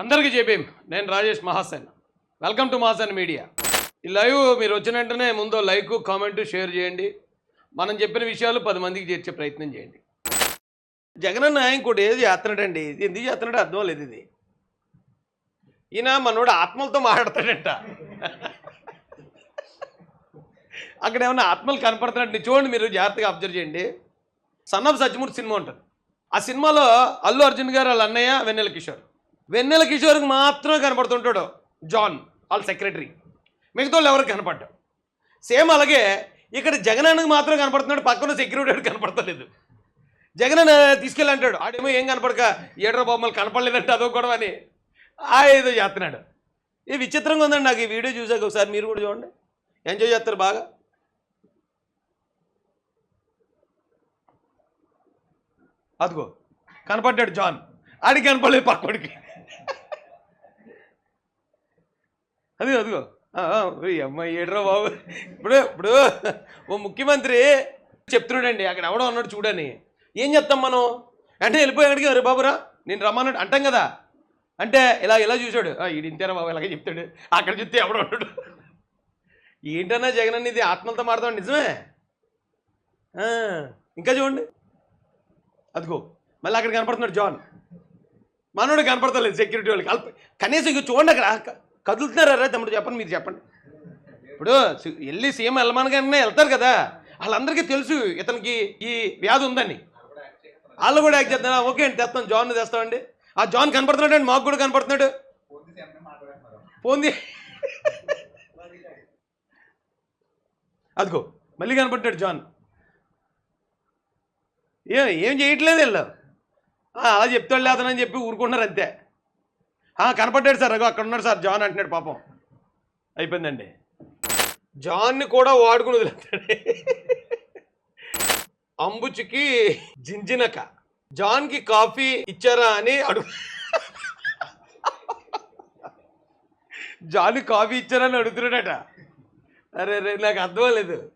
అందరికీ చెప్పేం? నేను Rajesh Mahasen. Welcome to Mahasen media. ఈ లైవ్ మీరు వచ్చిన వెంటనే ముందు లైక్ కామెంట్ షేర్ చేయండి. మనం చెప్పిన విషయాలు పది మందికి చేర్చే ప్రయత్నం చేయండి. జగనన్న ఇంకోటి ఏది చేస్తున్నాడండి. ఇది ఎందుకు చేస్తున్నాడో అర్థం లేదు ఇది. ఈయన మనోడు ఆత్మలతో మాట్లాడతాడంట. అక్కడ ఏమన్నా ఆత్మలు కనపడుతున్నట్టు చూడండి మీరు జాగ్రత్తగా అబ్జర్వ్ చేయండి. సన్ ఆఫ్ సత్యమూర్తి సినిమా ఉంటుంది. ఆ సినిమాలో అల్లు అర్జున్ గారు వాళ్ళ అన్నయ్య వెన్నెల కిషోర్. వెన్నెల కిషోర్కి మాత్రమే కనపడుతుంటాడు. జాన్ వాళ్ళ సెక్రటరీ. మిగతా వాళ్ళు ఎవరికి కనపడ్డా సేమ్ అలాగే ఇక్కడ జగనన్నకి మాత్రం కనపడుతున్నాడు పక్కన సెక్యూరిటీ వాడికి కనపడతలేదు. జగన్ తీసుకెళ్ళి అంటాడు ఆడేమో ఏం కనపడక ఏడ్ర బొమ్మలు కనపడలేదంటే అదో గొడవ అని. ఆ ఏదో చేస్తున్నాడు. ఇది విచిత్రంగా ఉందండి నాకు ఈ వీడియో చూసాక ఒకసారి మీరు కూడా చూడండి. ఎంజాయ్ చేస్తారు బాగా. అదిగో కనపడ్డాడు జాన్. ఆడికి కనపడలేదు పక్కోడికి అది అదిగో. అమ్మాయి ఏడ్రా బాబు. ఇప్పుడు ఇప్పుడు ఓ ముఖ్యమంత్రి చెప్తున్నాడండి అక్కడ ఎవడో ఉన్నాడు చూడని ఏం చెప్తాం మనం? అంటే వెళ్ళిపోయాడికి అరే బాబురా నేను రమ్మన్నాడు అంటాం కదా. అంటే ఇలా ఇలా చూశాడు. "ఆ, ఈడు ఇంతేనా బాబు ఇలాగే చెప్తాడు. అక్కడ చూస్తే ఎవడో ఉన్నాడు. ఏంటన్నా జగన్ అన్న ఇది ఆత్మలతో మాడతాం నిజమే? ఇంకా చూడండి. అదిగో మళ్ళీ అక్కడ కనపడుతున్నాడు జాన్. మనోడు కనపడతలేదు సెక్యూరిటీ వాళ్ళకి. కనీసం ఇంక చూడండి అక్కడ. కదులుతున్నారా తమ్ముడు చెప్పండి మీరు చెప్పండి. ఇప్పుడు సి- వెళ్ళి సీఎం వెళ్ళమనగానే వెళ్తారు కదా వాళ్ళందరికీ తెలుసు ఇతనికి ఈ వ్యాధి ఉందని. వాళ్ళు కూడా యాక్ట్ చేస్తున్నా ఓకే అండి తెస్తాం. జాన్ తెస్తామండి. ఆ జాన్ కనపడుతున్నాడు అండి మాకు కూడా కనపడుతున్నాడు. పోంది. అదిగో మళ్ళీ కనపడ్డాడు జాన్. ఏం ఏం చేయట్లేదు వీళ్ళు. ఆ, అలా చెప్తాడు లేదనని చెప్పి ఊరుకుంటున్నారు అంతే. కనపడ్డాడు సార్. అగో అక్కడ ఉన్నాడు సార్. జాన్ అంటున్నాడు పాపం. అయిపోయిందండి. జాన్ని కూడా వాడుకుని వదిలేస్తాడు. అంబుచికి జింజినక. జాన్కి కాఫీ ఇచ్చారా అని అడుగు. జాన్ కాఫీ ఇచ్చారని అడుగుతున్నాడట. అరే రే నాకు అర్థం లేదు